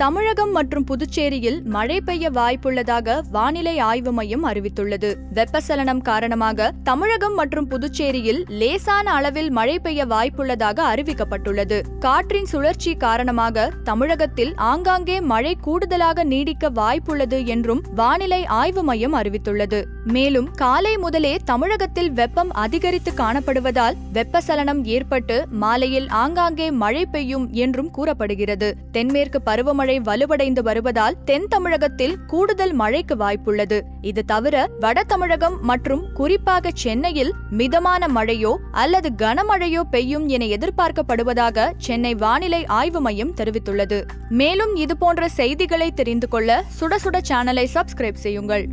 தமிழகம் மற்றும் புதுச்சேரியில் மழை பெய்ய வாய்ப்புள்ளதாக வானிலை ஆய்வு மையம் அறிவித்துள்ளது. வெப்பசலனம் காரணமாக தமிழகம் மற்றும் புதுச்சேரியில் லேசான அளவில் மழை பெய்ய வாய்ப்புள்ளதாக அறிவிக்கப்பட்டுள்ளது. காற்றின் சுழற்சி காரணமாக தமிழகத்தில் ஆங்காங்கே மழை கூடுதலாக நீடிக்க வாய்ப்புள்ளது என்றும் வானிலை ஆய்வு மையம் அறிவித்துள்ளது. மேலும் காலை முதலே தமிழகத்தில் வெப்பம் அதிகரித்து காணப்படுவதால் வெப்பசலனம் ஏற்பட்டு மாலையில் ஆங்காங்கே மழை பெய்யும் என்றும் கூறப்படுகிறது. தென்மேற்கு பருவமழை வலுவடைந்து வருவதால் தென் தமிழகத்தில் கூடுதல் மழைக்கு வாய்ப்புள்ளது. இது தவிர வட தமிழகம் மற்றும் குறிப்பாக சென்னையில் மிதமான மழையோ அல்லது கனமழையோ பெய்யும் என எதிர்பார்க்கப்படுவதாக சென்னை வானிலை ஆய்வு மையம் தெரிவித்துள்ளது. மேலும் இதுபோன்ற செய்திகளை தெரிந்து கொள்ள சுட சுட சேனலை சப்ஸ்கிரைப் செய்யுங்கள்.